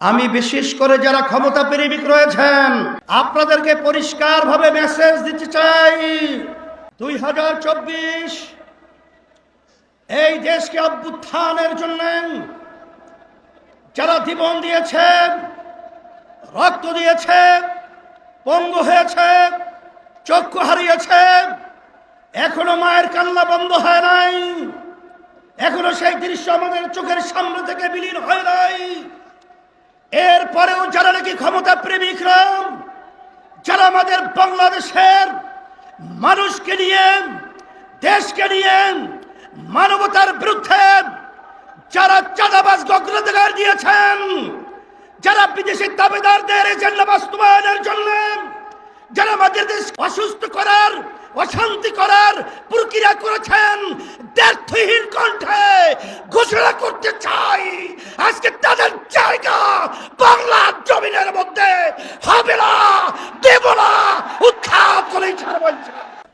আমি বিশেষ করে যারা ক্ষমতা প্রেমিক রয়েছেন, আপনাদেরকে পরিষ্কারভাবে মেসেজ দিতে চাই। দুই হাজার চব্বিশ, এই দেশকে অভ্যুত্থানের জন্য যারা জীবন দিয়েছে, রক্ত দিয়েছে, পঙ্গু হয়েছে, চক্ষু হারিয়েছে, এখনও মায়ের কান্না বন্ধ হয় নাই। এখনও সেই দৃশ্য আমাদের চোখের সামনে থেকে বিলীন হয় নাই। এরপরেও যারা নাকি ক্ষমতা প্রেমিকরা যারা আমাদের বাংলাদেশের মানুষকে নিয়ে, দেশকে নিয়ে মানবতার বিরুদ্ধে যারা চাঁদাবাজ, অগ্রাধিকার দিয়েছেন, যারা বিদেশি দাবিদারদের এজেন্ডা বাস্তবায়নের জন্য, যারা আমাদের দেশ অসুস্থ করার অশান্তি করার প্রক্রিয়া করেছেন দ্ব্যর্থহীন কণ্ঠে ঘোষণা করতে চাই। আজকে তাদের জায়গা বাংলার জমিনের মধ্যে হবে না, দেব না, উৎখাত করে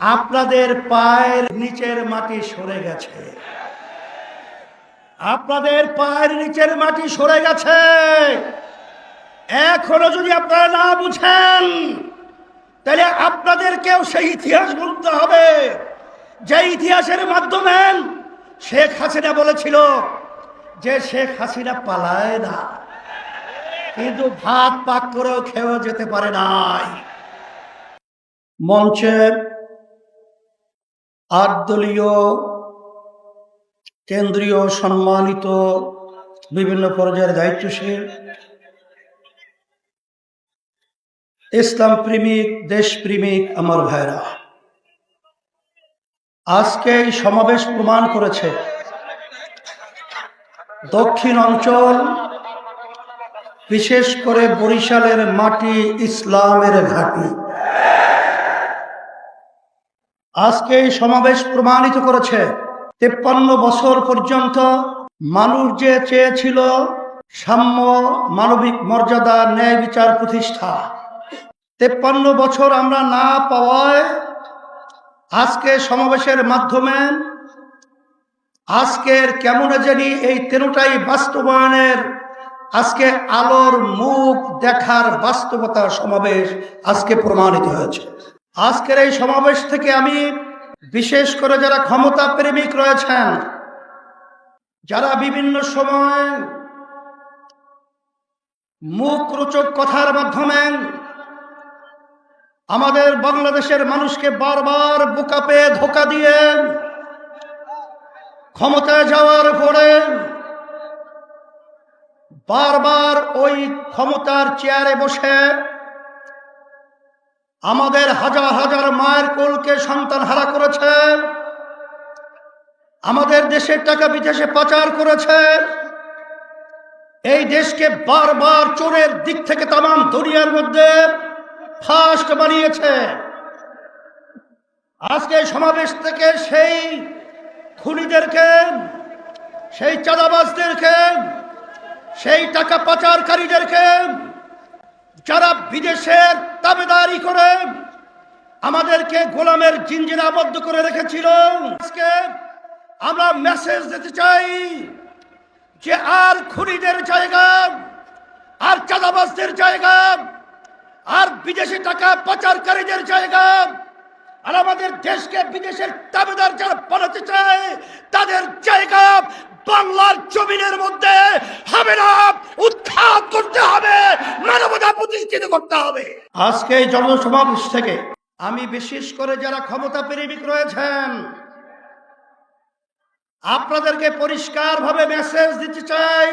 আপনাদের পায়ের নিচের মাটি সরে গেছে। আপনাদের পায়ের নিচের মাটি সরে গেছে। এখনও যদি আপনারা না বুঝেন তাহলে আপনাদেরকেও সেই ইতিহাস বলতে হবে। যে ইতিহাসের মাধ্যমে শেখ হাসিনা বলেছিল যে শেখ হাসিনা পালায় না, কিন্তু ভাত পাক করেও খেয়েও যেতে পারে নাই। মঞ্চের আট দলীয়, কেন্দ্রীয় সম্মানিত বিভিন্ন পর্যায়ের দায়িত্বশীল ইসলাম প্রেমিক দেশপ্রেমিক আমার ভাইরা। আজকে এই সমাবেশ প্রমাণ করেছে, দক্ষিণ অঞ্চল, বিশেষ করে বরিশালের মাটি ইসলামের ঘাঁটি। আজকে এই সমাবেশ প্রমাণিত করেছে, তেপ্পান্ন বছর পর্যন্ত মানুষ যে চেয়েছিল সাম্য মানবিক মর্যাদা ন্যায় বিচার প্রতিষ্ঠা। তেপ্পান্ন বছর আমরা না পাওয়ায় আজকে সমাবেশের মাধ্যমে আজকের কেমন জানি এই তেরোটাই বাস্তবায়নের আজকে আলোর মুখ দেখার বাস্তবতা সমাবেশ আজকে প্রমাণিত হয়েছে। আজকের এই সমাবেশ থেকে আমি বিশেষ করে যারা ক্ষমতা প্রেমিক রয়েছেন, যারা বিভিন্ন সময় মুখ রোচক কথার মাধ্যমে আমাদের বাংলাদেশের মানুষকে বারবার বোকা পেয়ে ধোকা দিয়ে ক্ষমতায় যাওয়ার পরে বারবার ওই ক্ষমতার চেয়ারে বসে আমাদের হাজার হাজার মায়ের কোলকে সন্তান হারা করেছে, আমাদের দেশের টাকা বিদেশে পাচার করেছে, এই দেশকে বারবার চোরের দিক থেকে তামাম দুনিয়ার মধ্যে ফাস্ট বানিয়েছে। আজকে সমাবেশ থেকে সেই খুনিদেরকে, সেই চাঁদাবাজদেরকে, সেই টাকা পাচারকারীদেরকে যারা বিদেশের দাবেদারি করে আমাদেরকে গোলামের জিঞ্জিরা আবদ্ধ করে রেখেছিল, আজকে আমরা মেসেজ দিতে চাই যে আর খুনিদের জায়গা, আর চাঁদাবাজদের জায়গা আর বিদেশি টাকা পাচারকারীদের জায়গা। আর আমাদের দেশকে বিদেশের দাবিদার যারা বানাতে চায়, তাদের জায়গা বাংলার জমিনের মধ্যে হবে না। উৎখাত করতে হবে, মানবতা প্রতিষ্ঠিত করতে হবে। আজকে এই জনসমাবেশ থেকে আমি বিশেষ করে যারা ক্ষমতা প্রেমিক রয়েছেন, আপনাদেরকে পরিষ্কারভাবে মেসেজ দিতে চাই।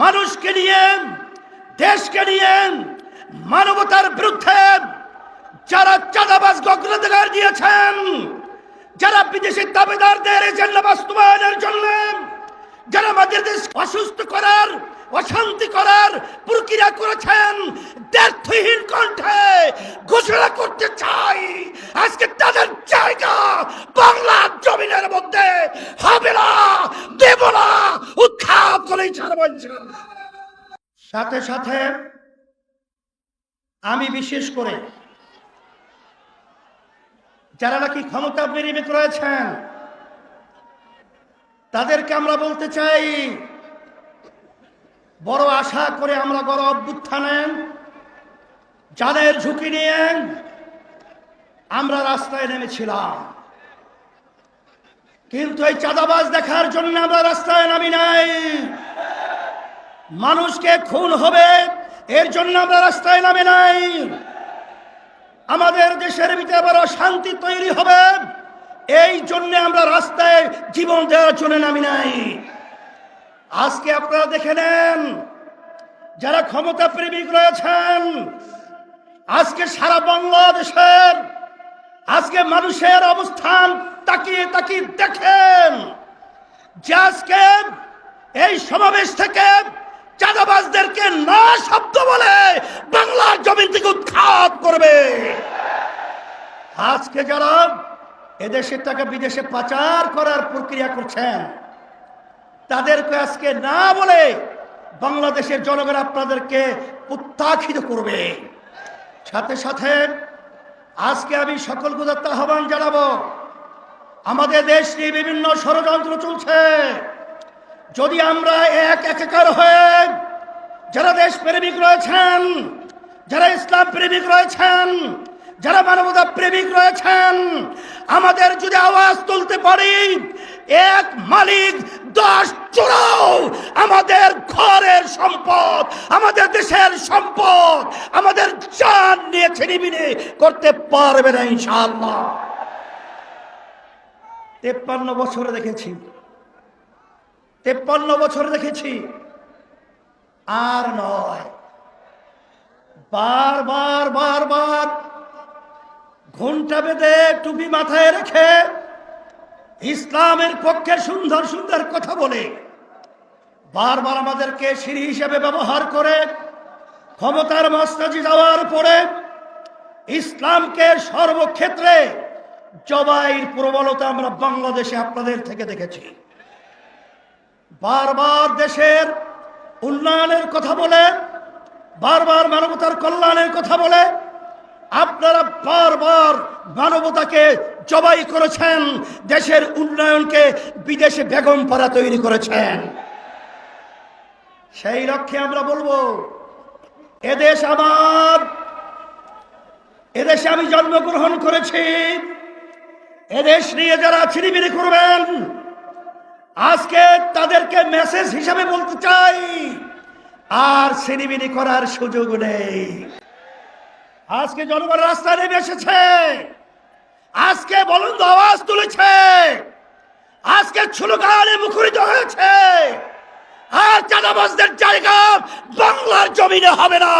মানুষকে নিয়ে, দেশকে নিয়ে, মানবতার বিরুদ্ধে যারা চাঁদাবাজ অগ্রাধিকার দিয়েছেন, যারা বিদেশি দাবিদারদের এজেন্ডা বাস্তবায়নের জন্য, যারা আমাদের দেশ অসুস্থ করার অশান্তি করার প্রক্রিয়া করেছেন ব্যর্থহীন কণ্ঠে ঘোষণা করতে চাই। আজকে তাদের জায়গা বাংলার জমিনের মধ্যে হবে না, দেব না, উৎখাত করেই সাথে সাথে আমি বিশেষ করে যারা নাকি ক্ষমতা বিনিয়োগ রয়েছেন, তাদেরকে আমরা বলতে চাই বড় আশা করে আমরা বড় অভ্যুত্থানে, যাদের ঝুঁকি নিয়ে আমরা রাস্তায় নেমেছিলাম। কিন্তু এই চাঁদাবাজ দেখার জন্য আমরা রাস্তায় নামি নাই। মানুষকে খুন হবে, এর জন্য আমরা রাস্তায় নামে নাই। আমাদের দেশের ভিতরে আবার অশান্তি তৈরি হবে, এই জন্য আমরা রাস্তায় জীবন দেওয়ার জন্য নামি নাই। আজকে আপনারা দেখে নেন, যারা ক্ষমতা প্রেমিক রয়েছেন, আজকে সারা বাংলাদেশের, আজকে মানুষের অবস্থান তাকিয়ে তাকিয়ে দেখেন যে আজকে এই সমাবেশ থেকে চাঁদাবাজদেরকে না শব্দ বলে বাংলার জমিন থেকে উৎখাত করবে। আজকে যারা এদেশের টাকা বিদেশে পাচার করার প্রক্রিয়া করছেন তাদেরকে আজকে না বলে বাংলাদেশের জনগণ আপনাদেরকে উত্থাখিত করবে। সাথে সাথে আজকে আমি সকল গুদাত্ত আহ্বান জানাব। আমাদের দেশ নিয়ে বিভিন্ন ষড়যন্ত্র চলছে। যদি আমরা এক একাকার হয়ে যারা দেশ প্রেমিক রয়েছেন, যারা ইসলাম প্রেমিক রয়েছেন যারা মানবতা প্রেমিক রয়েছেন, আমাদের যদি আওয়াজ তুলতে পারি, এক মালিক, দশ চোরাও আমাদের ঘরের সম্পদ, আমাদের দেশের সম্পদ, আমাদের চান নিয়ে ছিনিবিনি করতে পারবে না ইনশাআল্লাহ। তেপ্পান্ন বছর দেখেছি। তেপ্পান্ন বছর দেখেছি। আর নয়। বারবার বারবার ঘণ্টা বেঁধে টুপি মাথায় রেখে ইসলামের পক্ষে সুন্দর সুন্দর কথা বলে। বারবার আমাদেরকে সিঁড়ি হিসেবে ব্যবহার করে, ক্ষমতার মস্তাজি যাওয়ার পরে ইসলামকে সর্বক্ষেত্রে জবাইয়ের প্রবলতা আমরা বাংলাদেশে আপনাদের থেকে দেখেছি। বারবার দেশের উন্নয়নের কথা বলে, বারবার মানবতার কল্যাণের কথা বলে আপনারা বারবার মানবতাকে জবাই করেছেন, দেশের উন্নয়নকে বিদেশে বেগম পাড়া তৈরি করেছেন। সেই লক্ষ্যে আমরা বলব, এদেশ আমার, এদেশে আমি জন্মগ্রহণ করেছি, এদেশ নিয়ে যারা ছিনিমিনি করবেন, আজকে তাদেরকে মেসেজ হিসাবে বলতে চাই, আর ছিনিমিনি করার সুযোগ নেই। আজকে জনগণ রাস্তায় নেমে এসেছে। আজকে বলন্দ আওয়াজ তুলেছে। আজকে স্লোগানে মুখরিত হয়েছে। আর চাঁদাবাজদের জায়গা বাংলার জমিনে হবে না।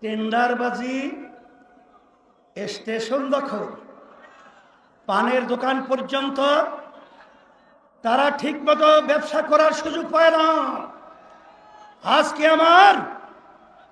টেন্ডারবাজি স্টেশন দখল পানের দোকান পর্যন্ত তারা ঠিকমতো ব্যবসা করার সুযোগ পায় না। আজকে আমার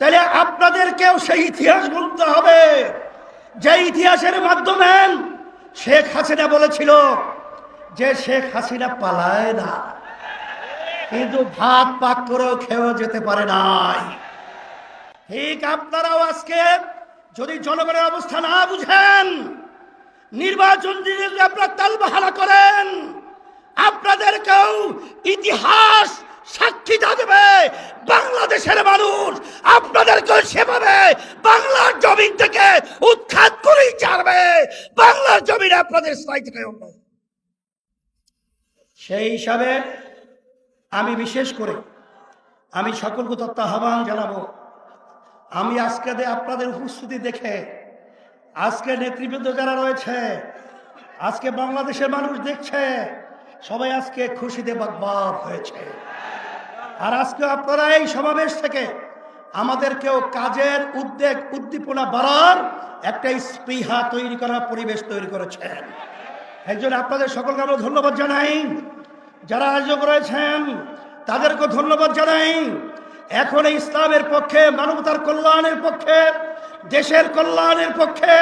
তাহলে আপনাদেরকেও সেই ইতিহাস বলতে হবে। যে ইতিহাসের মাধ্যমে শেখ হাসিনা বলেছিল যে শেখ হাসিনা পালায় না, কিন্তু ভাত পাক করেও খেয়েও যেতে পারে নাই। ঠিক আপনারাও আজকে যদি জনগণের অবস্থা না বুঝেন, নির্বাচন দিনে আপনারা তালবাহারা করেন, আপনাদেরকেও ইতিহাস সাক্ষী থাকবে। বাংলাদেশের মানুষ আপনাদেরকেও সেভাবে বাংলার জমিন থেকে উৎখাত করেই ছাড়বে। বাংলার জমিনে আপনাদের স্থায়ী থেকে উন্নয়ন। সেই হিসাবে আমি বিশেষ করে আমি সকলকে তত্ত্ব আহ্বান জানাব। আমি আজকে আপনাদের উপস্থিতি দেখে আজকে নেতৃবৃন্দ যারা রয়েছে, আজকে বাংলাদেশের মানুষ দেখছে, সবাই আজকে খুশিতে বাগবাগ হয়েছে। আর আজকে আপনারা এই সমাবেশ থেকে আমাদেরকেও কাজের উদ্বেগ, উদ্দীপনা বাড়ার একটা স্পৃহা তৈরি করার পরিবেশ তৈরি করেছেন। একজন আপনাদের সকলকে আমরা ধন্যবাদ জানাই। যারা আয়োজক রয়েছেন, তাদেরকেও ধন্যবাদ জানাই। এখন ইসলামের পক্ষে, মানবতার কল্যাণের পক্ষে, দেশের কল্যাণের পক্ষে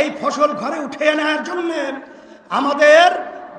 এই ফসল ঘরে উঠে আনার জন্য আমাদের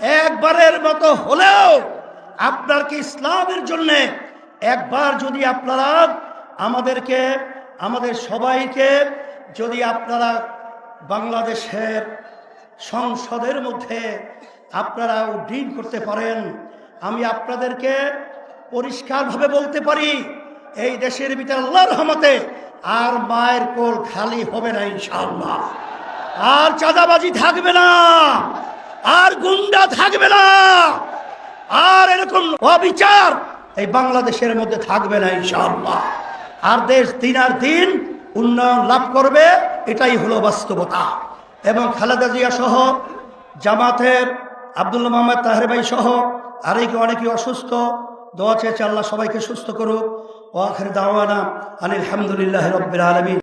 একবারের মতো হলেও আপনার কি ইসলামের জন্য একবার যদি আপনারা আমাদেরকে, আমাদের সবাইকে যদি আপনারা বাংলাদেশের সংসদের মধ্যে আপনারা উড্ডীন করতে পারেন, আমি আপনাদেরকে পরিষ্কারভাবে বলতে পারি, এই দেশের ভিতরে আল্লাহর রহমতে আর মায়ের কোল খালি হবে না ইনশাআল্লাহ। আর চাঁদাবাজি থাকবে না। আর গুন্ডা থাকবে না। আর এরকম অবিচার এই বাংলাদেশের মধ্যে থাকবে না, ইনশাআল্লাহ। আর দেশ দিন আর দিন উন্নয়ন লাভ করবে, এটাই হলো বাস্তবতা। এবং খালেদা জিয়া সহ, জামাতের আব্দুল্লাহ মোহাম্মদ তাহের ভাই সহ, আরেকে অনেকে অসুস্থ। দোয়া চেয়েছে আল্লাহ সবাইকে সুস্থ করুক। ও আখের দাওয়ানা আনিল হামদুলিল্লাহ রব্বিল আলমী